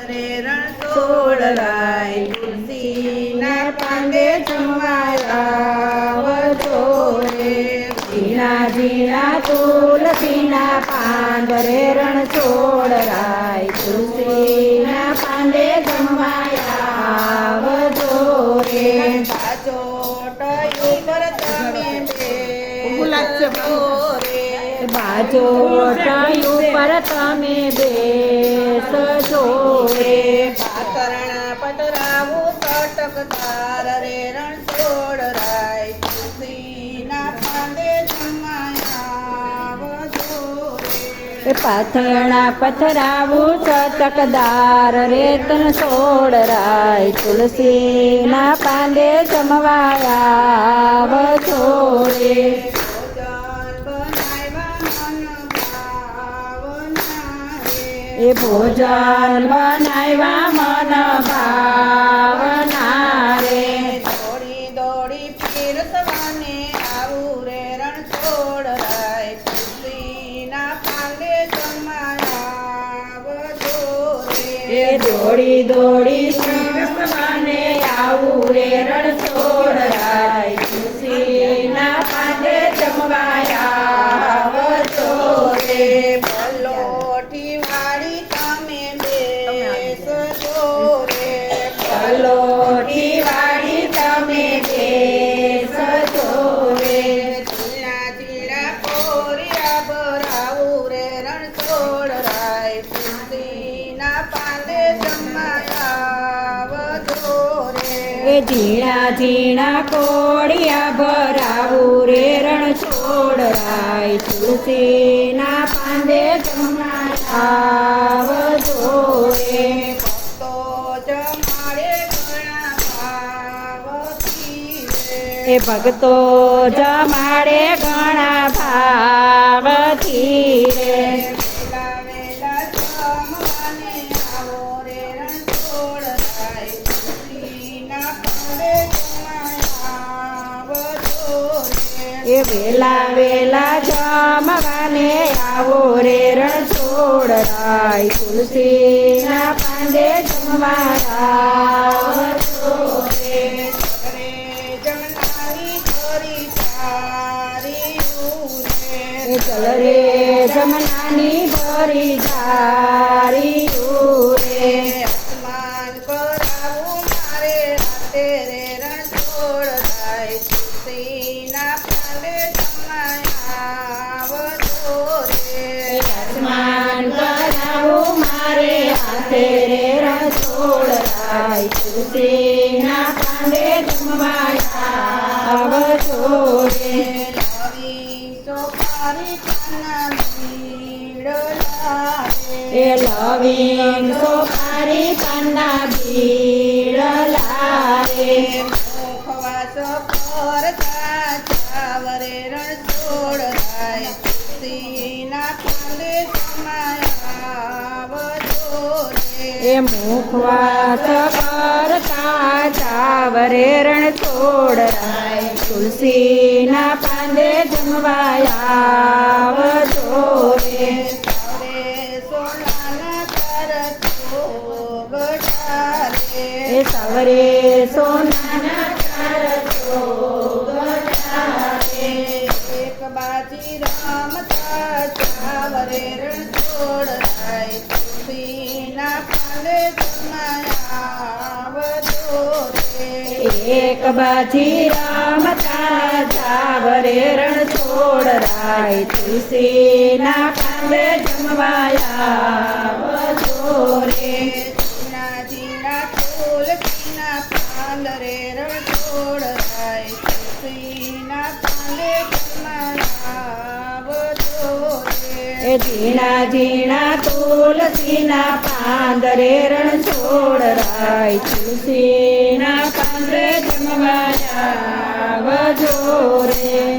રે રણછોડ રાય તુલસીના પાંદે જમાયા રે ઝીણા ઝીણા તુલસીના પાંદ રે રણ છોડરાય તુલસીના પાંદે જમવાયા બાજો ઉપર તમે બેસજો રે. પાતરણા પતરાવું તટકદાર રે રણછોડ રાય તુલસીના પાંદે જમાયા રે. પાથરણા પથરાવું ચટકદાર રેતન સોડરાય તુલસીના પાંદે જમવાયા આવજો રે. એ ભોજન બનાવ્યા મન ભાવના રે દોડી દોડી પીરસવાને આવું રે રણછોડ રાય. તુલસીના પાંડે જમાયા એ દોડી દોડી પીરસવાને આવું રે રણછોડરાય ઝીણા ઝીણા કોડિયા ભરાવું રે રણ છોડરાય તુલસીના પાંદે આવજો રે. ભક્તો જમાડે ઘણા ભાવથી રે. એ ભક્તો જમાડે ઘણા ભાવથી રે. એ વેલા વેલા જમવાને આવો રે રણ છોડરાય તુલસીના પાંદે જમવારા ચલ રે જમનાની ભરી જારી રે તુલસીના પાંદે જમવાયા. આવજો રે નવી સોપારી કાના ભીડ લાગે એ લવિંગ સોપારી કાંડા ભીડ લારે મુખવાસ કરતા ચાવરે રણછોડ થાય એ મુખવાસ કરતા ચાવરે રણ છોડરાય તુલસીના પાંદે જમવાયા આવજો રે સરે સોનાના કરતો ગટારે એ સવરે સોનાના. એક બાજી રામ ચાવરે એક બાજી રામતા જાવરે રણ છોડરાય તુલસીના પાંદે જમવાયા. જોરે રે. જીના જીના તુલસીના પાંદરે રણછોડ થાય તુલસીના પાંદે જમવાયા. જોરે ઝીણા ઝીણા તુલસીના પાંદરે રણ છોડ રાય પાંદરે જમવાયા આવજો રે